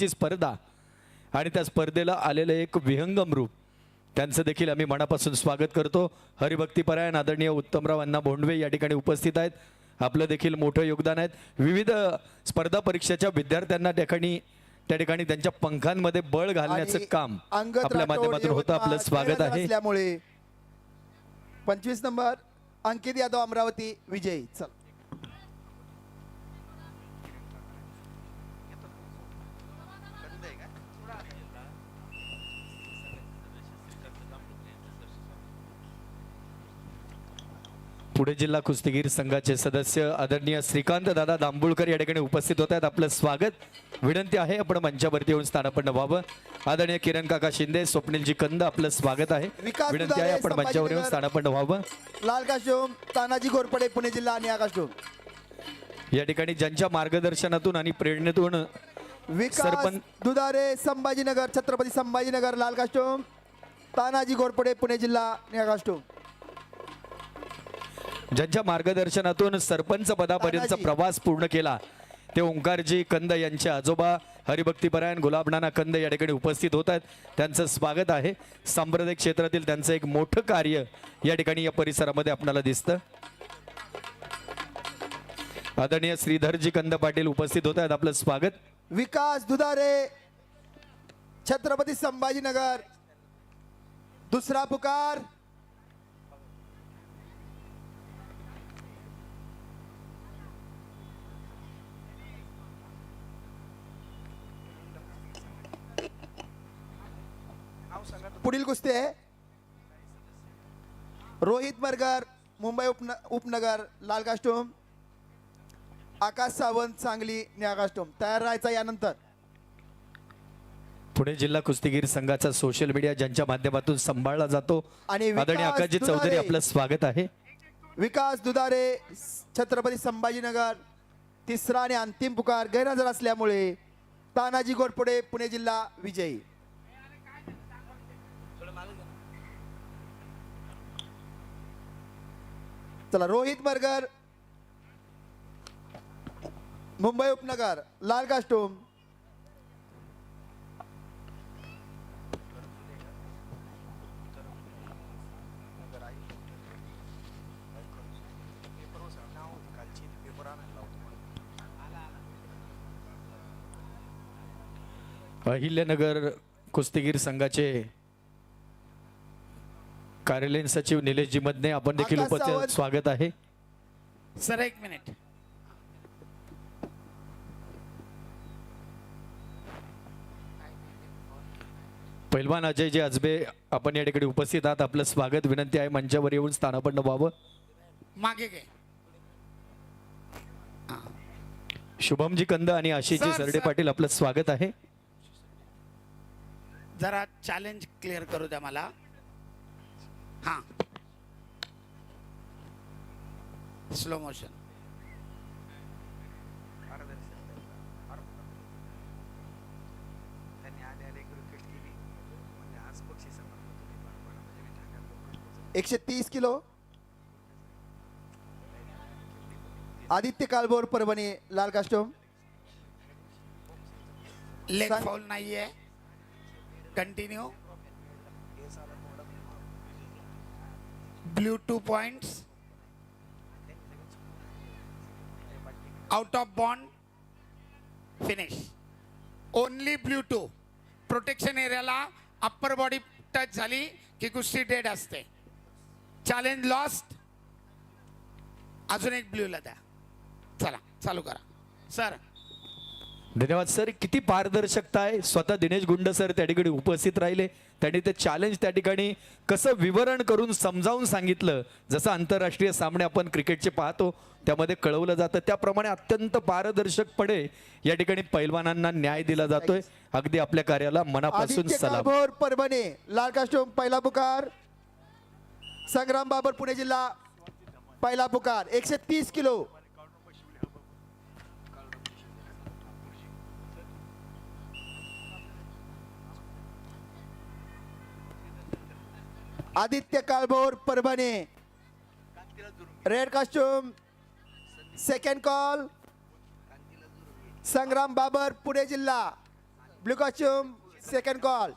ची स्पर्धा. आणि त्या स्पर्धेला आलेलं एक विहंगम रूप. त्यांचं देखील आम्ही मनापासून स्वागत करतो. हरिभक्तीपरायण आदरणीय उत्तमराव अण्णा भोंडवे या ठिकाणी उपस्थित आहेत. आपलं देखील मोठं योगदान आहे. विविध स्पर्धा परीक्षेच्या विद्यार्थ्यांना त्या ठिकाणी त्या ठिकाणी त्यांच्या पंखांमध्ये बळ घालण्याचं काम आपल्या माध्यमातून होतं. आपलं स्वागत आहे. पंचवीस नंबर अंकित यादव अमरावती विजयी. चल. पुणे जिल्हा कुस्तीगीर संघाचे सदस्य आदरणीय श्रीकांत दादा दांबुळकर या ठिकाणी उपस्थित होत आहेत. आपलं स्वागत. विनंती आहे आपण मंचावरती येऊन स्थानापन्न व्हावं. आदरणीय किरण काका शिंदे स्वप्नीलजी कंद आपलं स्वागत आहे. विनंती आहे आपण मंचावर येऊन. स्थानापन्न व्हावं. लाल कास्टूम तानाजी घोरपडे पुणे जिल्हा आणि आकाशूम या ठिकाणी ज्यांच्या मार्गदर्शनातून आणि प्रेरणेतून सरपंच दुधारे संभाजीनगर छत्रपती संभाजीनगर लाल कास्टूम तानाजी घोरपडे पुणे जिल्हा आणि आकाशूम ज्यांच्या मार्गदर्शनातून सरपंच पदापर्यंत. प्रवास पूर्ण केला ते ओंकारजी कंद यांचे आजोबा हरिभक्तीपरायण गुलाबनाना कंद या ठिकाणी उपस्थित होत आहेत. त्यांचं स्वागत आहे. सांप्रदायिक क्षेत्रातील त्यांचं एक मोठं कार्य या ठिकाणी या परिसरामध्ये आपल्याला दिसतं. आदरणीय श्रीधरजी कंद पाटील उपस्थित होत आहेत. आपलं स्वागत. विकास दुधारे छत्रपती संभाजीनगर. दुसरा पुकार. पुढील कुस्ती आहे. रोहित मरगर मुंबई उपन उपनगर लाल कास्टूम आकाश सावंत सांगली न्याकास्टोम तयार राहायचा यानंतर. पुणे जिल्हा कुस्तीगीर संघाचा सोशल मीडिया ज्यांच्या माध्यमातून सांभाळला जातो. आणि विकास आदरणीय आकाशजी चौधरी. आपलं स्वागत आहे. विकास दुधारे छत्रपती संभाजीनगर तिसरा आणि अंतिम पुकार गैरहजर असल्यामुळे तानाजी गोरपुडे पुणे जिल्हा विजयी. चला रोहित मरगर मुंबई उपनगर लाल कास्टूम. अहिल्यानगर कुस्तीगीर संघाचे कार्यालयीन सचिव निलेशजी मदने आपण देखील आकाश उपस्थित. स्वागत आहे. सर एक मिनिट. पैलवान अजयजी अजबे आपण या ठिकाणी उपस्थित आहात. आपलं स्वागत विनंती आहे मंचावर येऊन स्थानापन्न व्हावं. मागे घे. शुभमजी कंद आणि आशिषजी सर, सरडे सर. पाटील आपलं स्वागत आहे. जरा चॅलेंज क्लिअर करू द्या मला. हा. Slow motion. एकशे तीस किलो? आदित्य कालभोर परभणी लाल कास्टोम. लेग. फाऊल नाहीये. Continue blue two points out of bound finish only blue two protection areola upper body touch झाली की कुस्ती डेड असते. चॅलेंज लॉस्ट अजून एक ब्ल्यूला द्या. चला चालू करा. सर धन्यवाद सर. किती पारदर्शकता आहे. स्वतः दिनेश गुंड सर त्या ठिकाणी उपस्थित राहिले. त्यांनी ते चॅलेंज त्या ठिकाणी कसं विवरण करून समजावून सांगितलं. जसं आंतरराष्ट्रीय सामने आपण क्रिकेटचे पाहतो त्यामध्ये कळवलं जातं. त्याप्रमाणे अत्यंत पारदर्शकपणे या ठिकाणी पैलवानांना न्याय दिला जातोय. अगदी आपल्या कार्याला मनापासून सलाम. परभणी लाल कास्टोम पहिला पुकार. संग्राम बाबर पुणे जिल्हा पहिला पुकार. एकशे तीस kilo. Aditya Kalbhor Parbhani. Red costume second call Sangram Babar Pune जिल्हा. Blue costume second call